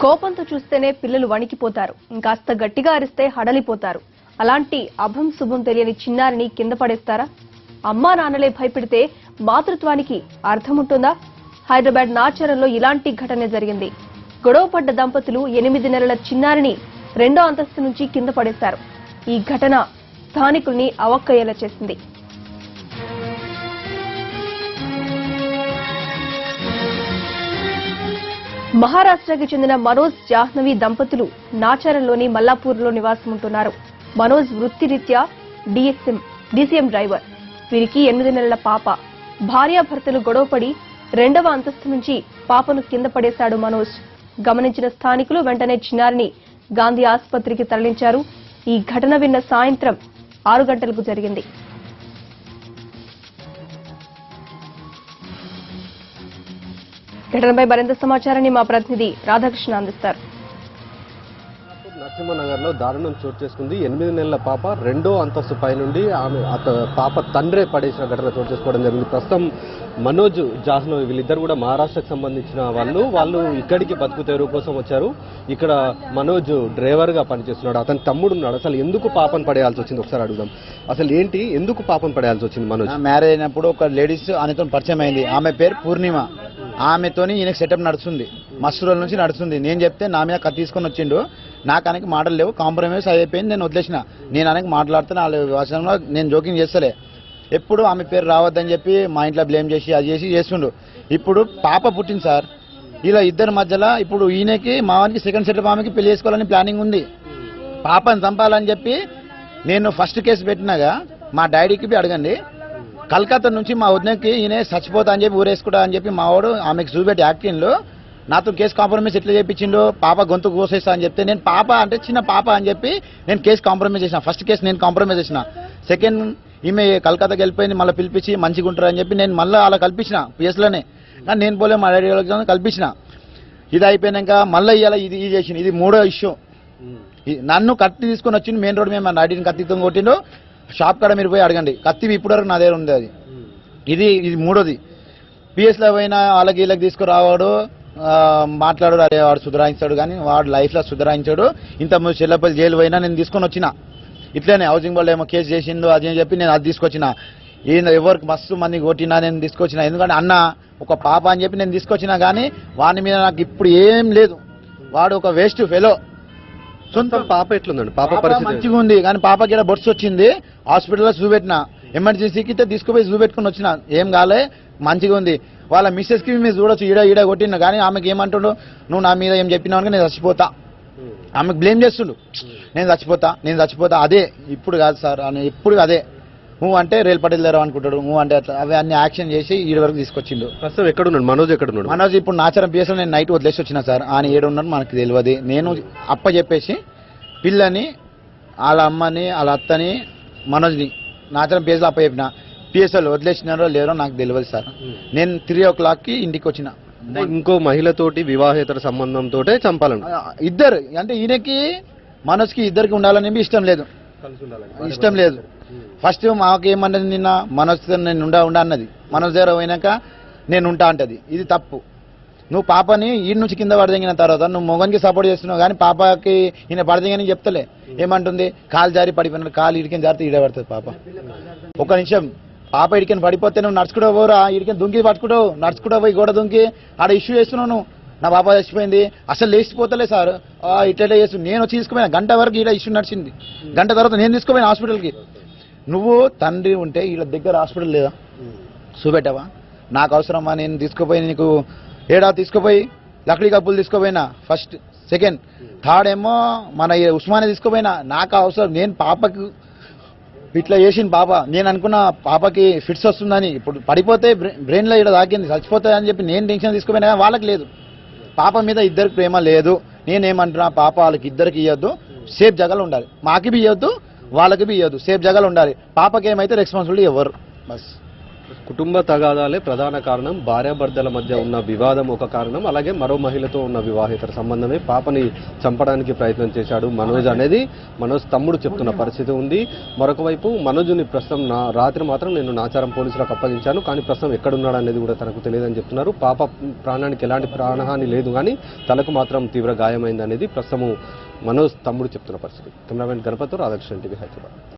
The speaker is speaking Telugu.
కోపంతో చూస్తేనే పిల్లలు వణికిపోతారు. ఇంకాస్త గట్టిగా అరిస్తే హడలిపోతారు. అలాంటి అభం శుభం తెలియని చిన్నారిని కింద పడేస్తారా? అమ్మా నాన్నలే భయపెడితే మాతృత్వానికి అర్థముంటుందా? హైదరాబాద్ నాచారంలో ఇలాంటి ఘటన జరిగింది. గొడవపడ్డ దంపతులు ఎనిమిది నెలల చిన్నారిని రెండో అంతస్తు నుంచి కింద పడేశారు. ఈ ఘటన స్థానికుల్ని అవక్కయ్యేలా చేసింది. మహారాష్ట్రకి చెందిన మనోజ్ జాహ్నవి దంపతులు నాచారంలోని మల్లాపూర్లో నివాసం ఉంటున్నారు మనోజ్ వృత్తిరీత్యా డిఎస్ఎం డీసీఎం డ్రైవర్. వీరికి ఎనిమిది నెలల పాప. భార్యాభర్తలు గొడవపడి రెండవ అంతస్తు నుంచి పాపను కింద పడేశాడు మనోజ్. గమనించిన స్థానికులు వెంటనే చిన్నారిని గాంధీ ఆసుపత్రికి తరలించారు. ఈ ఘటన విన్న సాయంత్రం ఆరు గంటలకు జరిగింది. ఘటనపై మరింత సమాచారాన్ని మా ప్రతినిధి రాధాకృష్ణ అందిస్తారు. నరసింహనగర్లో దారుణం చోటు చేసుకుంది. ఎనిమిది నెలల పాప రెండో అంతస్తు పై నుండి ఆమె అత పాప తండ్రే పడేసిన ఘటన చోటు చేసుకోవడం జరిగింది. ప్రస్తుతం మనోజ్ జాహ్నవి వీళ్ళిద్దరు కూడా మహారాష్ట్రకు సంబంధించిన వాళ్ళు. వాళ్ళు ఇక్కడికి బతుకు తెరువు కోసం వచ్చారు? ఇక్కడ మనోజ్ డ్రైవర్గా పనిచేస్తున్నాడు. అతని తమ్ముడు ఉన్నాడు. అసలు ఎందుకు పాపను పడేయాల్సి వచ్చింది? ఒకసారి అడుగుదాం. అసలు ఏంటి? ఎందుకు పాపను పడేయాల్సి వచ్చింది మనోజ్? మ్యారేజ్ అయినప్పుడు ఒక లేడీస్ ఆమెతో పరిచయం అయింది. ఆమె పేరు పూర్ణిమ. ఆమెతోని ఈయనకి సెటప్ నడుస్తుంది. మస్తు రోజుల నుంచి నడుస్తుంది. నేను చెప్తే నా మీద కథ తీసుకొని వచ్చిండు. నాకు ఆయనకి మాటలు లేవు. కాంప్రమైజ్ అయిపోయింది. నేను వదిలేసిన. నేను ఆయనకి మాట్లాడితే నా వచనంలో నేను జోకింగ్ చేస్తలే. ఎప్పుడు ఆమె పేరు రావద్దని చెప్పి మా ఇంట్లో బ్లేమ్ చేసి అది చేసి చేస్తుండు. ఇప్పుడు పాప పుట్టింది సార్. ఇలా ఇద్దరి మధ్యలో ఇప్పుడు ఈయనకి మావానికి సెకండ్ సెటప్ ఆమెకి పెళ్ళి చేసుకోవాలని ప్లానింగ్ ఉంది. పాపని చంపాలని చెప్పి నేను ఫస్ట్ కేసు పెట్టినాగా మా డాడీకి అడగండి. కలకత్తా నుంచి మా వదినకి ఈయన చచ్చిపోతా అని చెప్పి ఊరేసుకుంటా అని చెప్పి మా వాడు ఆమెకు చూపెట్టి యాక్టింగ్లో నాతో కేసు కాంప్రమైజ్ ఎట్లా చేయించిండు? పాప గొంతు కోసేస్తా అని చెప్తే నేను పాప అంటే చిన్న పాప అని చెప్పి నేను కేసు కాంప్రమైజ్ చేసిన. ఫస్ట్ కేసు నేను కాంప్రమైజ్ చేసిన. సెకండ్ ఈమె కలకత్తాకి వెళ్ళిపోయింది మళ్ళీ పిలిపించి మంచిగా ఉంటారు అని చెప్పి నేను మళ్ళీ అలా కల్పించిన పిఎస్లోనే. కానీ నేను పోలే మా డాడీ కల్పించిన. ఇది అయిపోయినాక మళ్ళీ ఇవాళ ఇది ఇది చేసిన ఇది మూడో ఇష్యూ. నన్ను కత్తి తీసుకొని వచ్చిండు మెయిన్ రోడ్ మీద మా డాడీని కత్తితో కొట్టిండు. షాప్ కాడ మీరు పోయి అడగండి. కత్తి ఇప్పటి వరకు నా దగ్గర ఉంది అది. ఇది ఇది మూడోది. పిఎస్లో పోయినా వాళ్ళకి వీళ్ళకి తీసుకురావాడు మాట్లాడు అరే వాడు సుధరాయించాడు కానీ వాడు లైఫ్లో సుధరాయించాడు. ఇంత ముందు చెల్లపల్లి జైలు పోయినా నేను తీసుకొని వచ్చిన. ఇట్లనే హౌసింగ్ బోర్డు ఏమో కేసు చేసిండు అది అని చెప్పి నేను అది తీసుకొచ్చిన. ఈయన ఎవరికి మస్తు మంది కొట్టినా నేను తీసుకొచ్చిన. ఎందుకంటే అన్న ఒక పాప అని చెప్పి నేను తీసుకొచ్చినా కానీ వాని మీద నాకు ఇప్పుడు ఏం లేదు. వాడు ఒక వేస్ట్ ఫెలో సొంతం పాప ఎట్లుందండి? పాప పరిస్థితి మంచిగా ఉంది కానీ పాపకి ఇక్కడ బొట్స్ వచ్చింది హాస్పిటల్లో చూపెట్టిన ఎమర్జెన్సీకి అయితే తీసుకుపోయి చూపెట్టుకుని వచ్చిన. ఏం కాలే మంచిగా ఉంది వాళ్ళ మిస్సెస్కి మీరు చూడొచ్చు ఈడ ఈడ కొట్టిన కానీ ఆమెకి ఏమంటుండు? నువ్వు నా మీద ఏం చెప్పినావు అని నేను చచ్చిపోతా. ఆమెకు బ్లేమ్ చేస్తుండు. నేను చచ్చిపోతా నేను చచ్చిపోతా. అదే ఇప్పుడు కాదు సార్ అని ఎప్పుడు అదే. నువ్వు అంటే రేల్ పటేల్ దగ్గర అనుకుంటాడు. నువ్వు అంటే అట్లా. అవి అన్ని యాక్షన్ చేసి ఈడ వరకు తీసుకొచ్చిండు. ప్రస్తుతం ఎక్కడున్నాడు? మనోజ్ ఎక్కడున్నాడు? మనోజ్ ఇప్పుడు నాచారం పిఎస్లో నేను నైట్ వదిలేసి వచ్చిన సార్. ఆయన ఏడు ఉన్నాడు మనకు తెలియదు. నేను అప్ప చెప్పేసి పిల్లని వాళ్ళ అమ్మని వాళ్ళ అత్తని మనోజ్ని నాచారం పిఎస్లో అప్ప చెప్పిన పిఎస్ఎల్ వదిలేసినారో లేరో నాకు తెలియదు సార్. నేను త్రీ ఓ క్లాక్కి ఇంటికి వచ్చిన. ఇంకో మహిళతోటి వివాహేతర సంబంధంతో చంపాలండి ఆ, ఇద్దరు. అంటే ఈయనకి మనోజ్కి ఇద్దరికి ఉండాలని ఇష్టం లేదు. ఇష్టం లేదు. ఫస్ట్ మాకు ఏమన్నది నిన్న మనోజ్ నేను ఉండా ఉండా అన్నది. మనోజ్ దగ్గర పోయినాక నేను ఉంటా అంటది. ఇది తప్పు. నువ్వు పాపని ఈ నుంచి కింద పడదగిన తర్వాత నువ్వు మొగనికి సపోర్ట్ చేస్తున్నావు కానీ పాపకి ఈయన పడదగని చెప్తలే. ఏమంటుంది? కాలు జారి పడిపోయినాడు. కాలు ఇడికని జారితే ఈడ పడుతుంది పాప. ఒక నిమిషం. పాప ఇడికని పడిపోతే నువ్వు నడుచుకుంటూ పోరా? ఇడికని దుంకి పట్టుకుంటావు నడుచుకుంటూ పోయి గోడ దుంకి. ఆడ ఇష్యూ చేస్తున్నావు నువ్వు. నా పాప చచ్చిపోయింది. అసలు లేచిపోతలే సార్. ఇట్లా చేస్తు నేను వచ్చి తీసుకుపోయినా. గంట వరకు ఇలా ఇష్యూ నడిచింది. గంట తర్వాత నేను తీసుకుపోయిన హాస్పిటల్కి. నువ్వు తండ్రి ఉంటే వీళ్ళ దగ్గర హాస్పిటల్ లేదా? చూపెట్టావా? నాకు అవసరమా? నేను తీసుకుపోయి నీకు ఏడా తీసుకుపోయి? లక్డీ కప్పులు తీసుకుపోయినా ఫస్ట్ సెకండ్. థర్డ్ ఏమో మన ఉస్మానే తీసుకుపోయినా. నాకు అవసరం. నేను పాపకు ఇట్లా చేసిన పాప. నేను అనుకున్న పాపకి ఫిట్స్ వస్తుందని. ఇప్పుడు పడిపోతే బ్రెయిన్లో ఇక్కడ తాకింది చచ్చిపోతుంది అని చెప్పి నేను టెన్షన్ తీసుకుపోయినా కానీ వాళ్ళకి లేదు. పాప మీద ఇద్దరికి ప్రేమ లేదు. నేనేమంటున్నా పాప వాళ్ళకి ఇద్దరికి ఇవ్వద్దు సేఫ్ జగలు ఉండాలి. మాకి బి ఇవ్వద్దు వాళ్ళకి బి ఇవ్వద్దు సేఫ్ జగలు ఉండాలి. పాపకి ఏమైతే రెస్పాన్సిబిలిటీ ఎవరు? బస్. కుటుంబ తగాదాలే ప్రధాన కారణం. భార్యాభర్తల మధ్య ఉన్న వివాదం ఒక కారణం. అలాగే మరో మహిళతో ఉన్న వివాహేతర సంబంధమే పాపని చంపడానికి ప్రయత్నం చేశాడు మనోజ్ అనేది. మనోజ్ తమ్ముడు చెప్తున్న పరిస్థితి ఉంది. మరొక వైపు మనోజ్ని ప్రస్తుతం నా రాత్రి మాత్రం నేను నాచారం పోలీసులకు అప్పగించాను. కానీ ప్రస్తుతం ఎక్కడున్నాడు అనేది కూడా తనకు తెలియదని చెప్తున్నారు. పాప ప్రాణానికి ఎలాంటి ప్రాణహాని లేదు కానీ తలకు మాత్రం తీవ్ర గాయమైంది అనేది ప్రస్తుతం మనోజ్ తమ్ముడు చెప్తున్న పరిస్థితి. Cameraman Ganapathi Radhakrishna TV Hyderabad.